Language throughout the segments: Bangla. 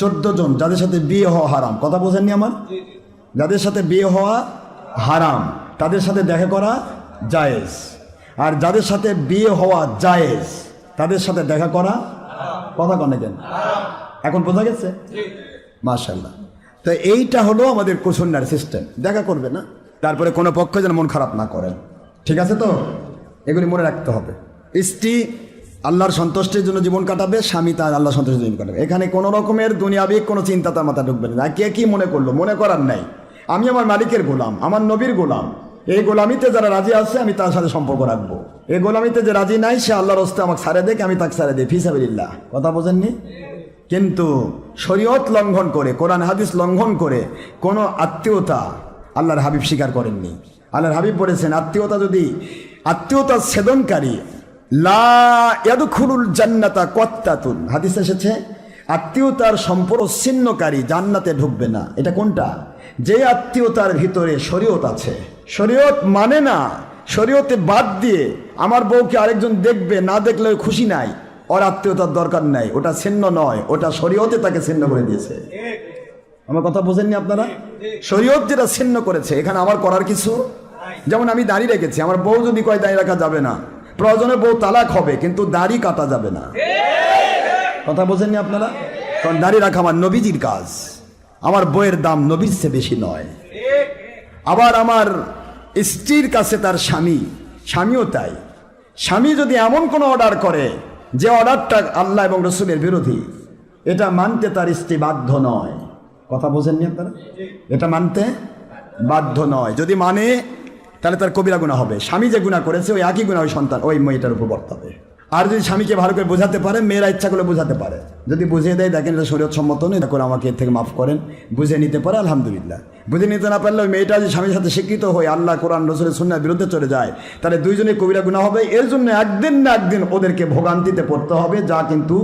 চোদ্দ জন যাদের সাথে বিয়ে হওয়া হারাম। কথা বোঝেননি আমার? যাদের সাথে বিয়ে হওয়া হারাম তাদের সাথে দেখা করা জায়েজ। আর যাদের সাথে বিয়ে হওয়া জায়েজ তাদের সাথে দেখা করা কথা কনে কেন? এখন বোঝা গেছে? মাশাল্লাহ তো এইটা হলো আমাদের কুসন্নার সিস্টেম দেখা করবে না? তারপরে কোনো পক্ষ যেন মন খারাপ না করেন ঠিক আছে তো? এগুলি মনে রাখতে হবে। স্ত্রী আল্লাহর সন্তুষ্টির জন্য জীবন কাটাবে, স্বামী তার আল্লাহ সন্তুষ্টির জীবন কাটাবে। এখানে কোনো রকমের দুনিয়াবিক কোনো চিন্তা তার মাথা ঢুকবে না। কে কি মনে করল? মনে করার নাই। আমি আমার মালিকের গোলাম, আমার নবীর গোলাম। এই গোলামিতে যারা রাজি আছে, আমি তার সাথে সম্পর্ক রাখব। এই গোলামিতে যে রাজি নাই, সে আল্লাহর হস্তে আমাকে সারে দেখ আমি তাকে সারে দিই। ফিসাবিল্লাহ কথা বোঝেননি? কিন্তু শরীয়ত লঙ্ঘন করে, কোরআন, হাদিস লঙ্ঘন করে কোনো আত্মীয়তা আল্লাহর হাবিব স্বীকার করেননি। আল্লাহর হাবিব বলেছেন, আত্মীয়তা যদি, আত্মীয়তা ছেদনকারী জান্নাতা কত্তাতুন। হাদিস এসেছে, আত্মীয়তার সম্পর্ক ছিন্নকারী, জান্নাতে ঢুকবে না। এটা কোনটা? যে আত্মীয়তার ভিতরে শরীয়ত আছে। শরীয়ত মানে না, শরীয়তে বাদ দিয়ে আমার বউকে আরেকজন দেখবে, না দেখলে খুশি নাই। ওর আত্মীয়তার দরকার নাই, ওটা ছিন্ন নয়, ওটা শরীয়তে তাকে ছিন্ন করে দিয়েছে। আমার কথা বোঝেননি আপনারা? শরীয়ত যেটা ছিন্ন করেছে, এখানে আমার করার কিছু? যেমন আমি দাঁড়িয়ে রেখেছি, আমার বউ যদি কয় দাঁড়িয়ে রাখা যাবে না প্রয়োজনে বউ তালাক হবে, কিন্তু দাড়ি কাটা যাবে না। কথা বোঝেননি আপনারা? কারণ দাড়ি রাখা আমার নবীজির কাজ। আমার বইয়ের দাম নবীর চেয়ে বেশি নয়। আবার আমার স্ত্রীর কাছে তার স্বামী, স্বামীও তাই। স্বামী যদি এমন কোনো অর্ডার করে, যে অর্ডারটা আল্লাহ এবং রসুলের বিরোধী, এটা মানতে তার স্ত্রী বাধ্য নয়। কথা বোঝেননি আপনারা? এটা মানতে বাধ্য নয়। যদি মানে তাহলে তার কবিরা গুণা হবে। স্বামী যে গুণা করেছে, ওই একই গুণা ওই সন্তান, ওই মেয়েটার উপর বর্তাবে। আর যদি স্বামীকে ভালো করে বোঝাতে পারে, মেয়েরা ইচ্ছা করে বোঝাতে পারে। যদি বুঝিয়ে দেয়, দেখেন এটা শরীয়ত সম্মত নয় করে আমাকে এর থেকে মাফ করেন, বুঝে নিতে পারে, আলহামদুলিল্লাহ। বুঝে নিতে না পারলে ওই মেয়েটা যদি স্বামীর সাথে শিক্ষিত হয়ে আল্লাহ, কোরআন, রসুলের সুন্নার বিরুদ্ধে চলে যায়, তাহলে দুইজনে কবিরা গুণা হবে। এর জন্য একদিন না একদিন ওদেরকে ভোগান্তিতে পড়তে হবে, যা কিন্তু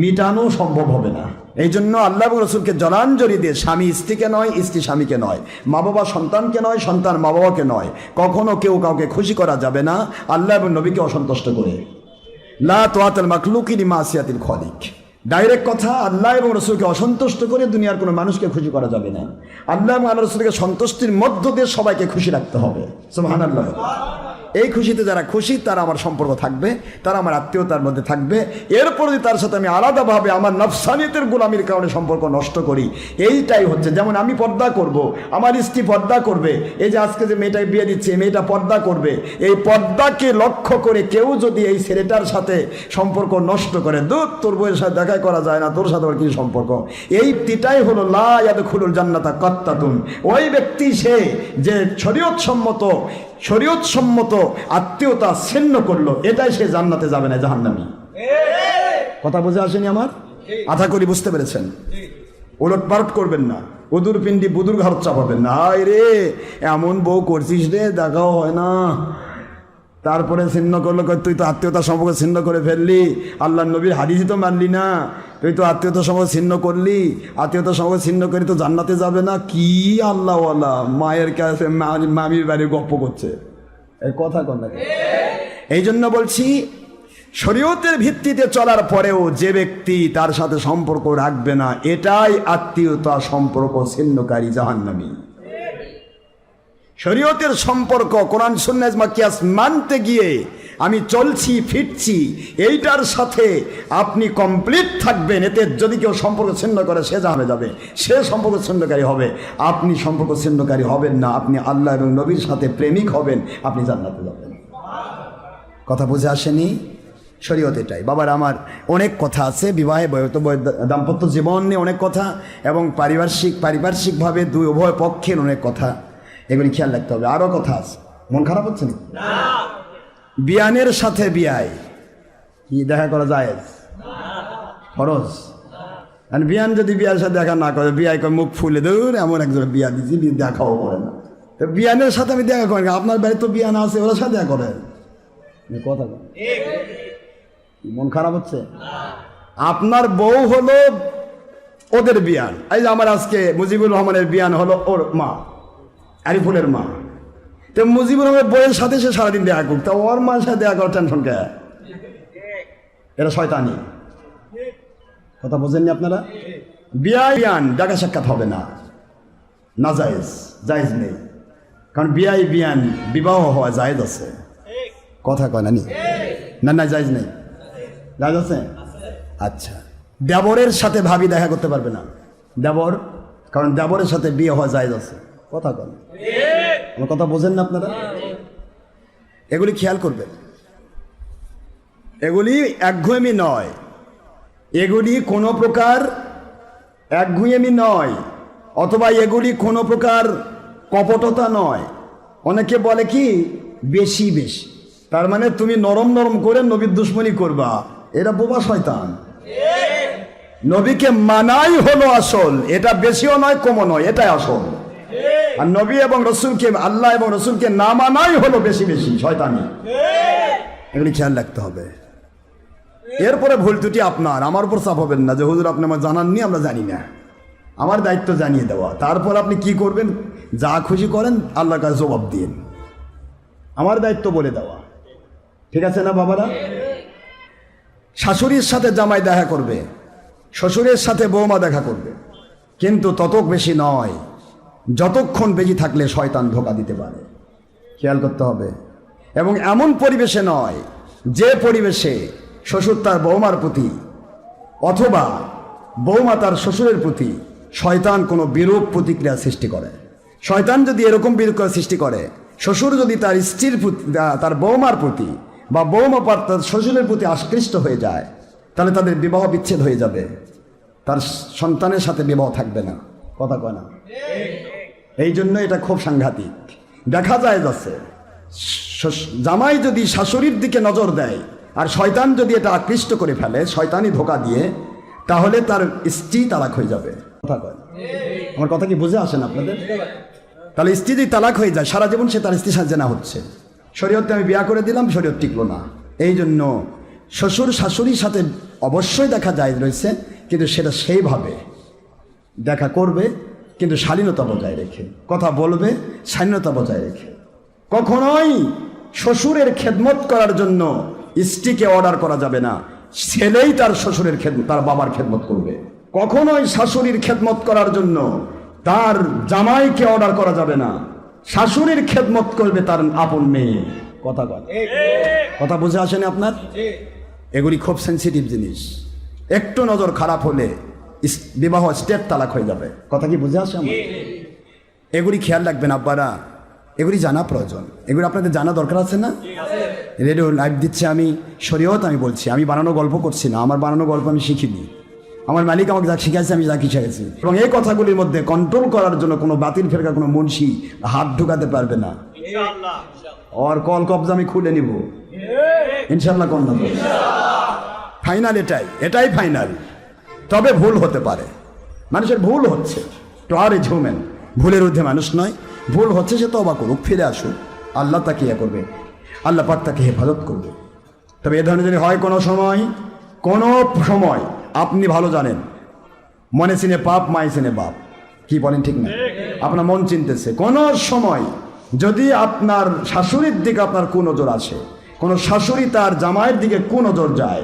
মিটানো সম্ভব হবে না। এই জন্য আল্লাহ রসুলকে জলাঞ্জলি দিয়ে স্বামী স্ত্রীকে নয়, স্ত্রী স্বামীকে নয় মা বাবা সন্তানকে নয়, সন্তান মা বাবাকে নয়, কখনো কেউ কাউকে খুশি করা যাবে না। আল্লাহ এবং নবীকে অসন্তুষ্ট করে। লা তোয়াতাল মাকলুকিন মাসিয়াতিল খলিক। ডাইরেক্ট কথা, আল্লাহ এবং রসুলকে অসন্তুষ্ট করে দুনিয়ার কোনো মানুষকে খুশি করা যাবে না। আল্লাহ এবং আল্লাহ রসুলকে সন্তুষ্টির মধ্য দিয়ে সবাইকে খুশি রাখতে হবে। সুবহান আল্লাহ এই খুশিতে যারা খুশি, তারা আমার সম্পর্ক থাকবে, তারা আমার আত্মীয়তার মধ্যে থাকবে। এরপর যদি তার সাথে আমি আলাদাভাবে আমার নফসানিয়তের গোলামির কারণে সম্পর্ক নষ্ট করি, এইটাই হচ্ছে, যেমন আমি পর্দা করব, আমার স্ত্রী পর্দা করবে, এই যে আজকে যে মেয়েটাকে বিয়ে দিচ্ছে মেয়েটা পর্দা করবে, এই পর্দাকে লক্ষ্য করে কেউ যদি এই ছেলেটার সাথে সম্পর্ক নষ্ট করে, দূর, তোর বইয়ের সাথে দেখা করা যায় না, তোর সাথে আবার কি সম্পর্ক? এই তিটাই হলো লায়াদ খুলুল জান্নাতা কত্তাতুন। ওই ব্যক্তি সে যে শরীয়ত সম্মত শরীয়ত সম্মত আত্মীয়তা ছিন্ন করল, এটাই সে জান্নাতে যাবে না, জাহান্নামি। কথা বুঝে আসেনি আমার? আশা করি বুঝতে পেরেছেন? ওলট পালট করবেন না, উদুর পিন্ডি বুদুর ঘর চাপাবেন না। আয় রে, এমন বউ করছিস রে, দেখাও হয় না। তারপরে ছিন্ন করল তুই তো আত্মীয়তা সম্পর্ক ছিন্ন করে ফেললি। আল্লাহ নবীর হাদিসই তো মানলি না। তুই তো আত্মীয়তা সম্পর্ক ছিন্ন করলি। আত্মীয়তা সম্পর্ক ছিন্ন করে তো জান্নাতে যাবে না। কি আল্লাহওয়ালা, মায়ের কাছে মামির বাড়ি গপ্প করছে। কথা কন না এই জন্য বলছি, শরীয়তের ভিত্তিতে চলার পরেও যে ব্যক্তি তার সাথে সম্পর্ক রাখবে না, এটাই আত্মীয়তা, সম্পর্ক ছিন্নকারী, জাহান্নামী। শরীয়তের সম্পর্ক কোরআন সুন্নাজ মাকিয়াস মানতে গিয়ে আমি চলছি, ফিরছি, এইটার সাথে আপনি কমপ্লিট থাকবেন। এতে যদি কেউ সম্পর্ক ছিন্ন করে, সে জানে যাবে। সে সম্পর্ক ছিন্নকারী হবে। আপনি সম্পর্ক ছিন্নকারী হবেন না। আপনি আল্লাহ এবং নবীর সাথে প্রেমিক হবেন। আপনি জান্নাতে যাবেন। কথা বুঝে আসেনি? শরীয়ত এটাই। বাবার আমার অনেক কথা আছে, বিবাহে দাম্পত্য জীবন নিয়ে অনেক কথা, এবং পারিপার্শ্বিক পারিপার্শ্বিকভাবে দুই উভয় পক্ষের অনেক কথা। এগুলি খেয়াল রাখতে হবে। আরও কথা আছে। মন খারাপ হচ্ছে না বিয়ানের সাথে বিয়ায় কি দেখা করা যায়? ফরজ। আর বিয়ান যদি বিয়ার সাথে দেখা না করে, বিয়ায় করে মুখ ফুলে দৌড় এমন একজন বিয়া দিচ্ছি দেখাও করে না। তো বিয়ানের সাথে আমি দেখা করি আপনার বাড়ি তো বিয়ান আছে, ওরা সাথে দেখা করে। কথা। মন খারাপ হচ্ছে? আপনার বউ হলো ওদের বিয়ান। এই যে আমার আজকে মুজিবুর রহমানের বিয়ান হলো ওর মা, আরিফুলের মা। তো মুজিবুর রহমানের বইয়ের সাথে সে সারাদিন দেখা করুক তা ওর মার সাথে দেখা করার টেনশন কে? এরা শয়তানি। কথা বোঝেননি আপনারা? বিয়ান দেখা সাক্ষাৎ হবে না। না জায়েজ জায়েজ নেই। কারণ বিয়াই বিয়ান বিবাহ হওয়া জায়েজ আছে। কথা কয় না নি? না না, জায়েজ নেই। জায়েজ আছে? আচ্ছা। দেবরের সাথে ভাবি দেখা করতে পারবে না। দেবর, কারণ দেবরের সাথে বিয়ে হওয়া জায়েজ আছে। কথা কন আমার কথা বোঝেন না আপনারা? এগুলি খেয়াল করবেন। এগুলি একঘেয়েমি নয়। এগুলি কোনো প্রকার একঘেয়েমি নয় অথবা এগুলি কোনো প্রকার কপটতা নয়। অনেকে বলে কি বেশি বেশি। তার মানে তুমি নরম নরম করে নবীর দুশ্মনী করবা। এরা বোবা শয়তান। নবীকে মানাই হলো আসল। এটা বেশিও নয় কমও নয়। এটাই আসল। আর নবী এবং রসুলকে আল্লাহ এবং রসুলকে না মানাই হলো বেশি বেশি শয়তানি। এগুলি খেয়াল রাখতে হবে। এরপরে ভুল ত্রুটি আপনার আমার উপর চাপ হবেন না যে হুজুর আপনি আমার জানাননি আমরা জানি না। আমার দায়িত্ব জানিয়ে দেওয়া। তারপর আপনি কি করবেন? যা খুশি করেন আল্লাহর কাছে জবাব দিন। আমার দায়িত্ব বলে দেওয়া। ঠিক আছে না বাবারা? শাশুড়ির সাথে জামাই দেখা করবে শ্বশুরের সাথে বৌমা দেখা করবে। কিন্তু তত বেশি নয়। যতক্ষণ বেশি থাকলে শয়তান ধোকা দিতে পারে। খেয়াল করতে হবে। এবং এমন পরিবেশে নয়, যে পরিবেশে শ্বশুর তার বৌমার প্রতি অথবা বৌমা তার শ্বশুরের প্রতি শয়তান কোনো বিরূপ প্রতিক্রিয়া সৃষ্টি করে। শয়তান যদি এরকম বিরূপ সৃষ্টি করে, শ্বশুর যদি তার স্ত্রীর প্রতি, তার বৌমার প্রতি বা বৌমা পার তার শ্বশুরের প্রতি আকৃষ্ট হয়ে যায়, তাহলে তাদের বিবাহ বিচ্ছেদ হয়ে যাবে। তার সন্তানের সাথে বিবাহ থাকবে না। কথা কয় না। এই জন্য এটা খুব সাংঘাতিক। দেখা যায় যাচ্ছে জামাই যদি শাশুড়ির দিকে নজর দেয়, আর শয়তান যদি এটা আকৃষ্ট করে ফেলে শয়তানি ধোকা দিয়ে, তাহলে তার স্ত্রী তালাক হয়ে যাবে। কথা কয়? আমার কথা কি বুঝে আসেন আপনাদের? তাহলে স্ত্রী যদি তালাক হয়ে যায়, সারা জীবন সে তার স্ত্রীর সাথে না হচ্ছে। শরীয়তে আমি বিয়া করে দিলাম, শরীয়ত টিকলো না। এই জন্য শ্বশুর শাশুড়ির সাথে অবশ্যই দেখা যায় রয়েছে, কিন্তু সেটা সেইভাবে দেখা করবে কিন্তু শালীনতা বজায় রেখে। কথা বলবে স্বাধীনতা বজায় রেখে। কখনোই শ্বশুরের খেদমত করার জন্য স্ত্রীকে অর্ডার করা যাবে না। ছেলেই তার শ্বশুরের খেদ তার বাবার খেদমত করবে। কখনোই শাশুড়ির খেদমত করার জন্য তার জামাইকে অর্ডার করা যাবে না। শাশুড়ির খেদমত করবে তার আপন মেয়ে। কথা কথা কথা বুঝে আসেনি আপনার? এগুলি খুব সেন্সিটিভ জিনিস। একটু নজর খারাপ হলে বিবাহ স্টেপ তালাক হয়ে যাবে। কথা কি বুঝে আসে আমার? এগুলি খেয়াল রাখবেন আব্বারা। এগুলি জানা প্রয়োজন। এগুলি আপনাদের জানা দরকার আছে না? রেডিও লাইভ দিচ্ছে আমি শরীয়ত আমি বলছি। আমি বানানো গল্প করছি না আমার বানানো গল্প আমি শিখিনি। আমার মালিক আমাকে যা শিখাইছে আমি যা কি শিখেছি এবং এই কথাগুলির মধ্যে কন্ট্রোল করার জন্য কোনো বাতিল ফেরকা কোনো মুন্সি হাত ঢুকাতে পারবে না। ওর কল কবজা আমি খুলে নিব। ইনশাল্লাহ কন্যা ফাইনাল এটাই। এটাই ফাইনাল তবে ভুল হতে পারে। মানুষের ভুল হচ্ছে। আর ইজ হিউম্যান ভুলের ঊর্ধ্বে মানুষ নয়। ভুল হচ্ছে সে তো অবাক করুক, ফিরে আসুক। আল্লাহ তাকে ইয়ে করবে। আল্লাহ পাক তাকে হেফাজত করবে। তবে এ ধরনের যদি হয় কোনো সময় কোনো সময়, আপনি ভালো জানেন। মনে চিনে পাপ, মায় চিনে বাপ। কি বলেন ঠিক না? আপনার মন চিনতেছে। কোনো সময় যদি আপনার শাশুড়ির দিকে আপনার কুনজর আসে, কোনো শাশুড়ি তার জামাইয়ের দিকে কুনজর যায়,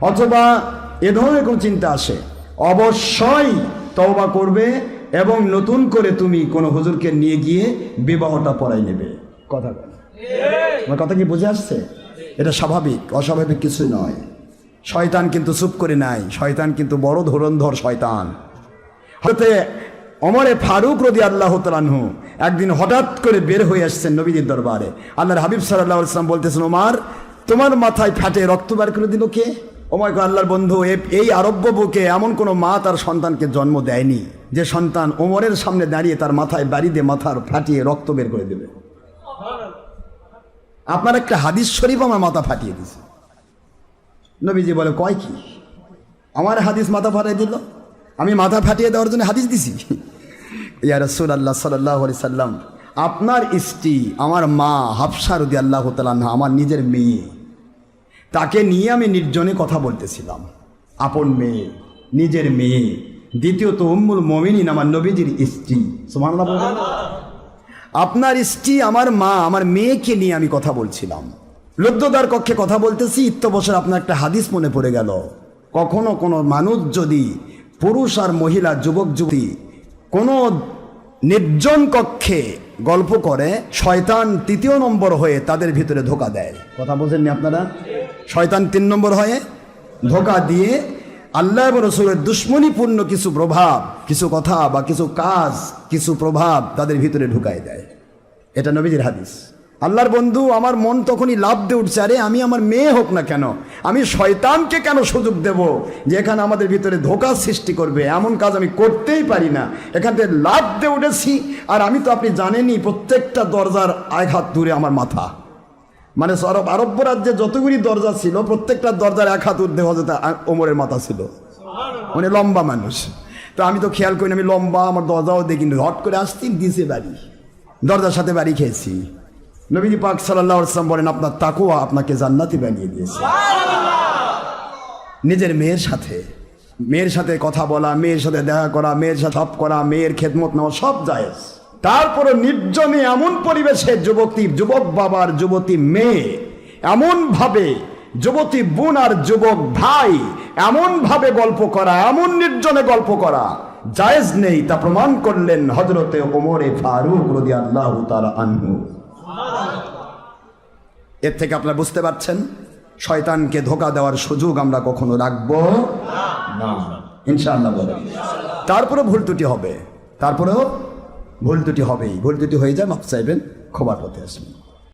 অথবা এ ধরনের কোনো চিন্তা আসে। অবশ্যই তওবা করবে এবং নতুন করে তুমি কোনো হুজুরকে নিয়ে গিয়ে বিবাহটা পড়াই নেবে। কথা বলে। আমার কথা কি বুঝে আসছে? এটা স্বাভাবিক অস্বাভাবিক কিছু নয়। শয়তান কিন্তু চুপ করে নাই। শয়তান কিন্তু বড় ধরন্ধর শয়তান। হতে অমরে ফারুক রদি আল্লাহ তালানহু একদিন হঠাৎ করে বের হয়ে আসছেন নবীদের দরবারে। আল্লাহর হাবিব সাল্লাহ ইসলাম বলতেছেন ওমার তোমার মাথায় ফাটে রক্ত বার করে দিল কে? ওমার আল্লাহর বন্ধু এই আরব্য বুকে এমন কোনো মা তার সন্তানকে জন্ম দেয়নি যে সন্তান ওমরের সামনে দাঁড়িয়ে তার মাথায় বাড়ি দিয়ে মাথার ফাটিয়ে রক্ত বের করে দেবে। আপনার একটা হাদিস শরীফ আমার মাথা ফাটিয়ে দিছে নবীজি বলে, কয় কি? আমার হাদিস মাথা ফাটিয়ে দিল? আমি মাথা ফাটিয়ে দেওয়ার জন্য হাদিস দিছি? ইয়া রসুল আল্লাহ সাল্লাহ সাল্লাম, আপনার স্ত্রী, আমার মা হাফসা রদি আল্লাহ তালাহ আমার নিজের মেয়ে তাকে নিয়ে আমি নির্জনে কথা বলতেছিলাম। আপন মেয়ে, নিজের মেয়ে, দ্বিতীয়ত উম্মুল মমিনিন, আমার নবীজির স্ত্রী। সুবহানাল্লাহ বলবেন না? আপনার স্ত্রী, আমার মা, আমার মেয়েকে নিয়ে আমি কথা বলছিলাম। লব্ধদার কক্ষে কথা বলতেছি ইত্য বছর আপনার একটা হাদিস মনে পড়ে গেল। কখনো কোনো মানুষ যদি পুরুষ আর মহিলা, যুবক, যুবতী, কোনো নির্জন কক্ষে গল্প করে, শয়তান তৃতীয় নম্বর হয়ে তাদের ভিতরে ধোকা দেয়। কথা বোঝেননি আপনারা? শয়তান তিন নম্বর হয়ে ধোকা দিয়ে আল্লাহ এবং রসুলের দুশ্মনীপূর্ণ কিছু প্রভাব, কিছু কথা বা কিছু কাজ, কিছু প্রভাব তাদের ভিতরে ঢুকায় দেয়। এটা নবীজির হাদিস। আল্লাহর বন্ধু, আমার মন তখনই লাভ দিয়ে উঠছে, আরে আমি আমার মেয়ে হোক না কেন? আমি শয়তানকে কেন সুযোগ দেব যে এখানে আমাদের ভিতরে ধোকা সৃষ্টি করবে? এমন কাজ আমি করতেই পারি না। এখান থেকে লাভ দিয়ে উঠেছি, আর আমি তো আপনি জানেনই, প্রত্যেকটা দরজার হাত দূরে আমার মাথা। মানে আরব আরব্য রাজ্যে যতগুলি দরজা ছিল প্রত্যেকটা দরজার এক হাত ঊর্ধ্বে হজরত ওমরের মাথা ছিল। মানে লম্বা মানুষ। তো আমি তো খেয়াল করি না, আমি লম্বা আমার দরজাও দেখি। হট করে আসছি দিছে বাড়ি। দরজার সাথে বাড়ি খেয়েছি। নবীজি পাক সাল্লাহ আসলাম বলেন আপনার তাকুয়া আপনাকে জান্নাতি বানিয়ে দিয়েছে। নিজের মেয়ের সাথে। মেয়ের সাথে কথা বলা মেয়ের সাথে দেখা করা মেয়ের সাথে সব করা মেয়ের খেদমত নেওয়া সব জায়েজ। তারপরে নির্জনে এমন পরিবেশে যুবতী যুবক বাবার যুবতী মেয়ে এমন ভাবে যুবতী বোন আর যুবক ভাই এমন ভাবে গল্প করা, এমন নির্জনে গল্প করা, জায়েজ নেই তা প্রমাণ করলেন হজরতে ওমরে ফারুক রদি আল্লাহ আনহু। এর থেকে আপনারা বুঝতে পারছেন, শয়তানকে ধোকা দেওয়ার সুযোগ আমরা কখনো রাখব না। ইনশাআল্লাহ তারপরে ভুল ত্রুটি হবে। তারপরেও ভুল দুটি হবেই। ভুল দুটি হয়ে যায় মাপ চাইবেন ক্ষমার পথে আসবেন।